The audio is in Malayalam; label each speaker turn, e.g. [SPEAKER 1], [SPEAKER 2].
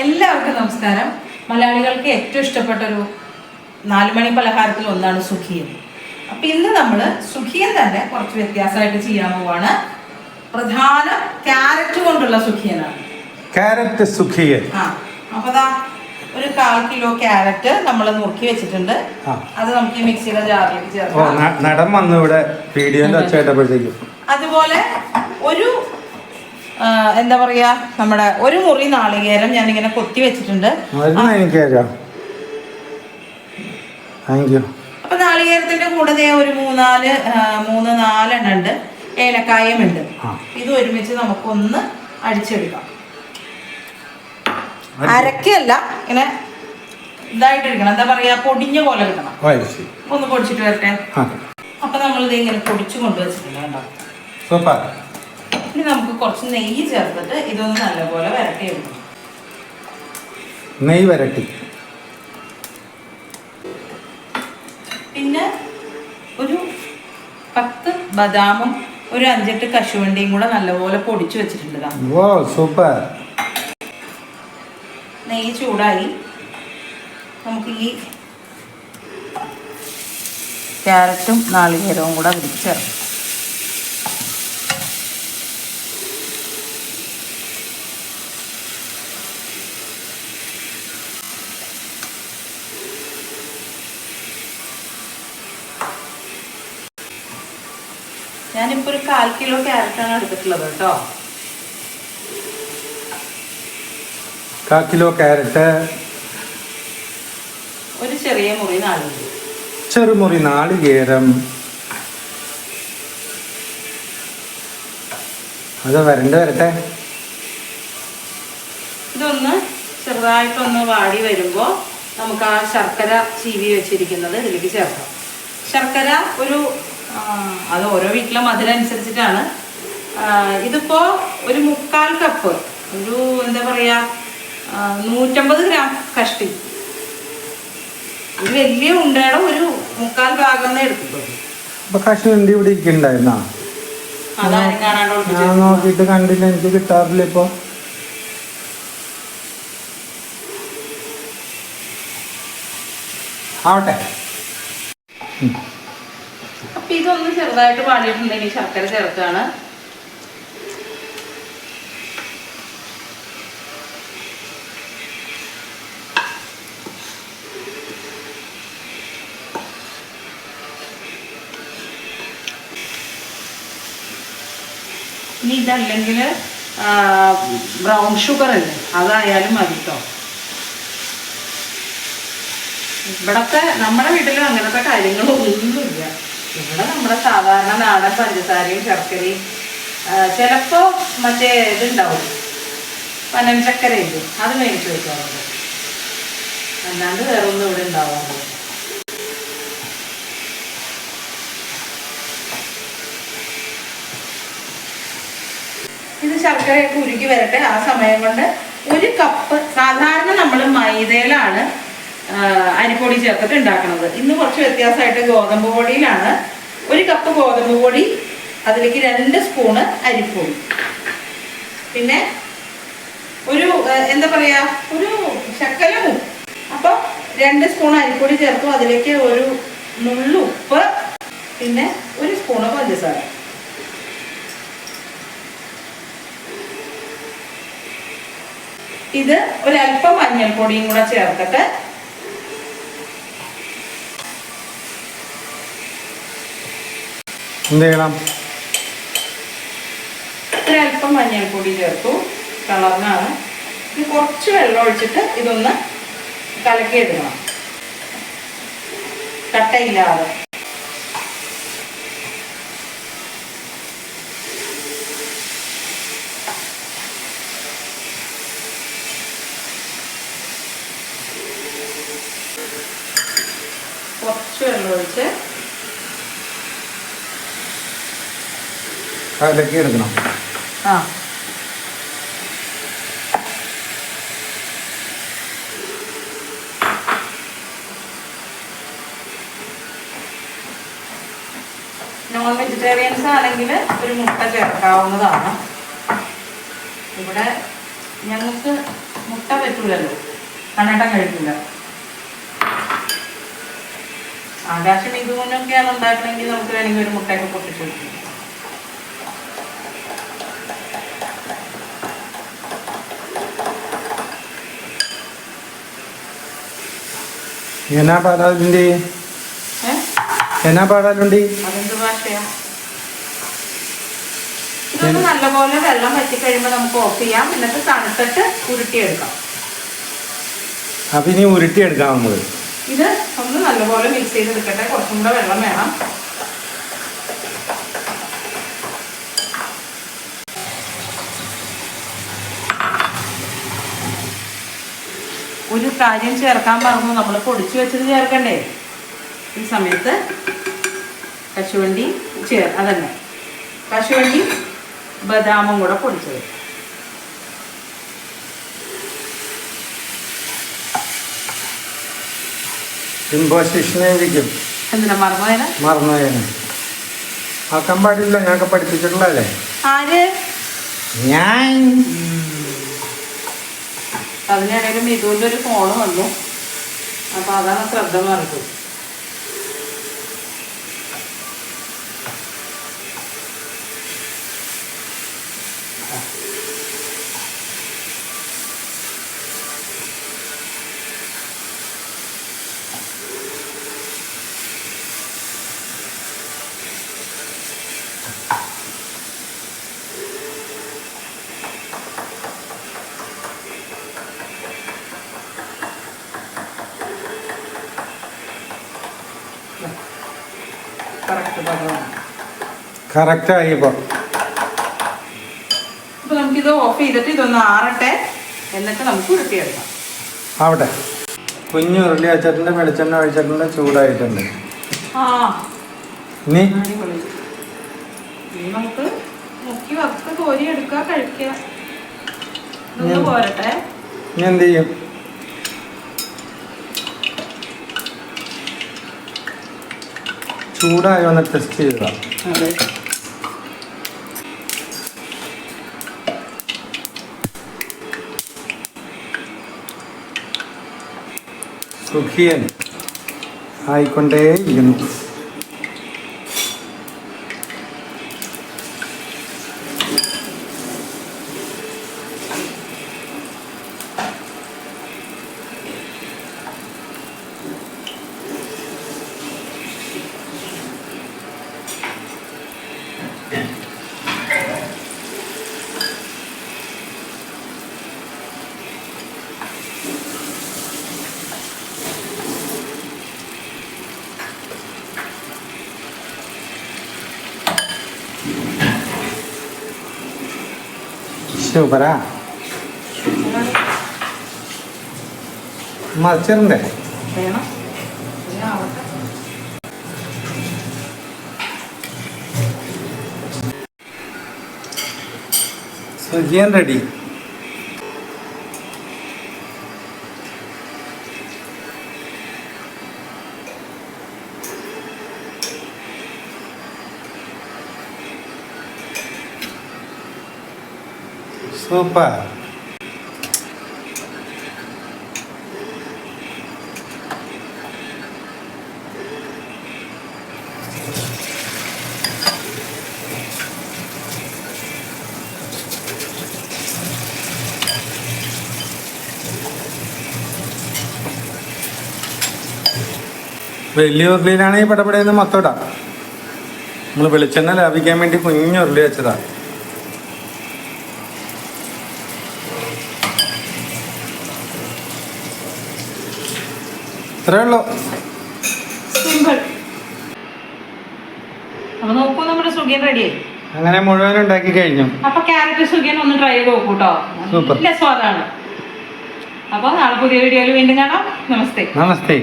[SPEAKER 1] എല്ലാവർക്കും നമസ്കാരം. മലയാളികൾക്ക് ഏറ്റവും ഇഷ്ടപ്പെട്ട ഒരു നാലുമണി പലഹാരത്തിൽ ഒന്നാണ് സുഖിയൻ. അപ്പൊ ഇന്ന് നമ്മൾ സുഖിയൻ തന്നെ കുറച്ച് വ്യത്യാസമായിട്ട് ചെയ്യാൻ പോവാണ്. പ്രധാന ക്യാരറ്റ് കൊണ്ടുള്ള സുഖിയനാണ്.
[SPEAKER 2] ക്യാരറ്റ് സുഖിയൻ.
[SPEAKER 1] ആ അപ്പൊ ദാ ഒരു കാൽ കിലോ ക്യാരറ്റ് നമ്മൾ നുറുക്കി വെച്ചിട്ടുണ്ട്. അത് നമുക്ക് ഈ മിക്സിയുടെ ജാറിലേക്ക് ചേർക്കാം.
[SPEAKER 2] വന്നു ഇവിടെ വീഡിയോന്റെ
[SPEAKER 1] അതുപോലെ ഒരു എന്താ പറയാ നമ്മുടെ ഒരു മുറി നാളികേരം ഞാൻ ഇങ്ങനെ കൊത്തി വെച്ചിട്ടുണ്ട്. അപ്പൊ നാളികേരത്തിന്റെ കൂടെ ഒരു മൂന്നാൽ മൂന്ന് നാലെണ്ണം ഉണ്ട്. ഏലക്കായും ഉണ്ട്. ഇത് ഒരുമിച്ച് നമുക്കൊന്ന് അടിച്ചെടുക്കാം. അരക്കല്ല ഇങ്ങനെ ഇതായിട്ടിരിക്കണം. എന്താ പറയാ പൊടിഞ്ഞ പോലെ കിട്ടണം ഒന്ന് പൊടിച്ചിട്ട് വരട്ടെ. അപ്പൊ നമ്മളിത് ഇങ്ങനെ പൊടിച്ചു കൊണ്ടുവച്ചിട്ടുണ്ട് കേട്ടോ
[SPEAKER 2] സൂപ്പർ
[SPEAKER 1] ഇനി നമുക്ക് കുറച്ച് നെയ്യ് ചേർത്തിട്ട് ഇതൊന്ന് നല്ലപോലെ വരട്ടി എടുക്കണം
[SPEAKER 2] നെയ്യ് വരട്ടി.
[SPEAKER 1] പിന്നെ ഒരു പത്ത് ബദാമും ഒരു അഞ്ചെട്ട് കശുവണ്ടിയും കൂടെ നല്ലപോലെ പൊടിച്ചു വെച്ചിട്ടുണ്ട്
[SPEAKER 2] ഓ സൂപ്പർ
[SPEAKER 1] നെയ്യ് ചൂടായി. നമുക്ക് ഈ ക്യാരറ്റും നാളികേരവും കൂടെ അതിലേക്ക് ഞാനിപ്പോൾ ഒരു കാൽ കിലോ ക്യാരറ്റാണ് എടുത്തിട്ടുള്ളത് കേട്ടോ.
[SPEAKER 2] കാൽ കിലോ ക്യാരറ്റ്
[SPEAKER 1] ഒരു ചെറിയ മുറി നാളികേരം
[SPEAKER 2] ചെറുമുറി നാളികേരം അത് വരണ്ട വരട്ടെ.
[SPEAKER 1] ഇതൊന്ന് ചെറുതായിട്ടൊന്ന് വാടി വരുമ്പോൾ നമുക്ക് ആ ശർക്കര ചീവി വെച്ചിരിക്കുന്നത് ഇതിലേക്ക് ചേർക്കാം. ശർക്കര ഒരു അത് ഓരോ വീട്ടിലെ മധുരം അനുസരിച്ചിട്ടാണ്. ആ, ഇതിപ്പോ ഒരു മുക്കാൽ കപ്പ് ഒരു എന്താ പറയാ ആ, നൂറ്റമ്പത് ഗ്രാം കഷ്ടി. ഒരു വലിയ ഉണ്ടയുടെ ഒരു മുക്കാൽ ഭാഗം എടുത്തിട്ടുള്ളൂ
[SPEAKER 2] ഞാൻ നോക്കിയിട്ട് കണ്ടില്ല എനിക്ക് കിട്ടാറില്ല ഇപ്പൊ. ആവട്ടെ.
[SPEAKER 1] ഇതൊന്ന് ചെറുതായിട്ട് പാടിയിട്ടുണ്ടെങ്കിൽ ശർക്കര ചേർത്താണ് ഇനി ഇതല്ലെങ്കിൽ ബ്രൗൺ ഷുഗർ അല്ലേ അതായാലും മതി കേട്ടോ ഇവിടത്തെ നമ്മുടെ വീട്ടിലും അങ്ങനത്തെ കാര്യങ്ങളൊന്നുമില്ല. ഇവിടെ നമ്മുടെ സാധാരണ നാടൻ പഞ്ചസാരയും ശർക്കരയും ചിലപ്പോൾ ചിലപ്പോ മറ്റേ ഇതുണ്ടാവും. പനം ചക്കരയുണ്ട് അത് മേടിച്ച് വെക്കാറുണ്ട്. അല്ലാണ്ട് വേറെ ഒന്നും ഇവിടെ ഉണ്ടാവാറുണ്ട് ഇത് ശർക്കരയൊക്കെ ഉരുക്കി വരട്ടെ. ആ സമയം കൊണ്ട് ഒരു കപ്പ് സാധാരണ നമ്മൾ മൈദയിലാണ് അരിപ്പൊടി ചേർത്തിട്ട് ഉണ്ടാക്കുന്നത് ഇന്ന് കുറച്ച് വ്യത്യാസമായിട്ട് ഗോതമ്പ് പൊടിയിലാണ്. ഒരു കപ്പ് ഗോതമ്പ് പൊടി അതിലേക്ക് രണ്ട് സ്പൂണ് അരിപ്പൊടി. പിന്നെ ഒരു എന്താ പറയുക ഒരു ശക്കലവും അപ്പോൾ അപ്പൊ രണ്ട് സ്പൂൺ അരിപ്പൊടി ചേർത്തു. അതിലേക്ക് ഒരു നുള്ളു ഉപ്പ് പിന്നെ ഒരു സ്പൂണ് പഞ്ചസാര. ഇത് ഒരല്പം മഞ്ഞൾപ്പൊടിയും കൂടെ ചേർത്തിട്ട്
[SPEAKER 2] എന്ത് ചെയ്യണം?
[SPEAKER 1] ഒരല്പം മഞ്ഞൾപ്പൊടി ചേർത്തു. കളറിനാണ് ഇത് കുറച്ച് വെള്ളം ഒഴിച്ചിട്ട് ഇതൊന്ന് കലക്കിയെടുക്കണം. കട്ടയില്ലാതെ. കുറച്ച് വെള്ളം ഒഴിച്ച്
[SPEAKER 2] അതിലേക്ക് എടുക്കണം.
[SPEAKER 1] ആ. നോൺ വെജിറ്റേറിയൻസ് ആണെങ്കിൽ ഒരു മുട്ട ചേർക്കാവുന്നതാണ്. ഇവിടെ ഞങ്ങൾക്ക് മുട്ട പറ്റൂലല്ലോ. കണ്ണേട്ടൻ കഴിക്കില്ല ആകാശം ഇതുകൊണ്ടൊക്കെയാണ് ഉണ്ടാക്കണമെങ്കിൽ നമുക്ക് വേണമെങ്കിൽ ഒരു മുട്ടയൊക്കെ പൊട്ടിച്ചു കൊടുക്കും
[SPEAKER 2] എന്നാ പാടാലുണ്ട്? എന്നാ പാടാലുണ്ട്?
[SPEAKER 1] ഇതൊന്ന് നല്ലപോലെ വെള്ളം വറ്റി കഴിയുമ്പോ നമുക്ക് ഓഫ് ചെയ്യാം. എന്നിട്ട് തണുത്തിട്ട് ഉരുട്ടിയെടുക്കാം.
[SPEAKER 2] അപ്പൊ ഇനി ഉരുട്ടിയെടുക്കാം നമ്മൾ.
[SPEAKER 1] ഇത് ഒന്ന് നല്ലപോലെ മിക്സ് ചെയ്തെടുക്കട്ടെ. കുറച്ചും കൂടെ വെള്ളം വേണം. ഒരു കാര്യം ചേർക്കാൻ പറഞ്ഞു നമ്മൾ പൊടിച്ചു വെച്ചത് ചേർക്കണ്ടേ? ഈ സമയത്ത് കശുവണ്ടി ചേർ അതന്നെ. കശുവണ്ടി ബദാമും കൂടെ പൊടിച്ചത്
[SPEAKER 2] ഇമ്പോസിഷനായിരിക്കും
[SPEAKER 1] എന്തിനാ മറന്നുപോയതാ
[SPEAKER 2] മറന്നുപോയാണ് ആക്കാൻ പാടില്ല ഞങ്ങൾക്ക് പഠിപ്പിച്ചിട്ടുള്ളതല്ലേ?
[SPEAKER 1] ആര്?
[SPEAKER 2] ഞാൻ
[SPEAKER 1] അതിനിടയിൽ മിഥുവിന്റെ ഒരു ഫോൺ വന്നു. അപ്പോൾ അതാണ് ശ്രദ്ധ മാറിയത്
[SPEAKER 2] കറക്റ്റായി ഇപ്പൊ.
[SPEAKER 1] അപ്പൊ നമുക്കിത് ഓഫ് ചെയ്തിട്ട് ഇതൊന്ന് ആറട്ടെ. എന്നിട്ട് നമുക്ക് ഉരുട്ടിയെടുക്കാം.
[SPEAKER 2] ആവട്ടെ. കുഞ്ഞു ഉരുളി വെച്ചിട്ടുണ്ട് വെളിച്ചെണ്ണ ഒഴിച്ചിട്ടുണ്ട് ചൂടായിട്ടുണ്ട്. ഇനി?
[SPEAKER 1] അടിപൊളി. ഇനി നമുക്ക് മുക്കി വറുത്ത് കോരി എടുക്കുക കഴിക്കുക ഇതൊന്ന്
[SPEAKER 2] ഉം.
[SPEAKER 1] പോരട്ടെ
[SPEAKER 2] ഇനി എന്ത് ചെയ്യും? ചൂടായോ എന്ന് ടെസ്റ്റ് ചെയ്തതാ.
[SPEAKER 1] അതെ.
[SPEAKER 2] സുഖിയൻ ആയിക്കൊണ്ടേയിരിക്കുന്നു. സൂപ്പറാ മറിച്ചിടണ്ടേ
[SPEAKER 1] വേണം ഇനി ആവട്ടെ
[SPEAKER 2] സൂപ്പർ വലിയ ഉരുളിയിലാണെങ്കിൽ പടപടയെന്ന് മൊത്തം ഇടാം. നമ്മൾ വെളിച്ചെണ്ണ ലാഭിക്കാൻ വേണ്ടി കുഞ്ഞു ഉരുളി ഇത്രേ ഉള്ളൂ.
[SPEAKER 1] അപ്പൊ നോക്കൂ നമ്മുടെ സുഖിയൻ റെഡിയായി
[SPEAKER 2] അങ്ങനെ മുഴുവൻ ഉണ്ടാക്കി കഴിഞ്ഞു.
[SPEAKER 1] അപ്പൊ ക്യാരറ്റ് സുഖിയൻ ഒന്ന് ട്രൈ ചെയ്ത് നോക്കൂ കേട്ടോ
[SPEAKER 2] Super.
[SPEAKER 1] നല്ല സ്വാദാണ്. അപ്പൊ നാളെ പുതിയ വീഡിയോയിൽ വീണ്ടും കാണാം. നമസ്തേ.
[SPEAKER 2] നമസ്തേ.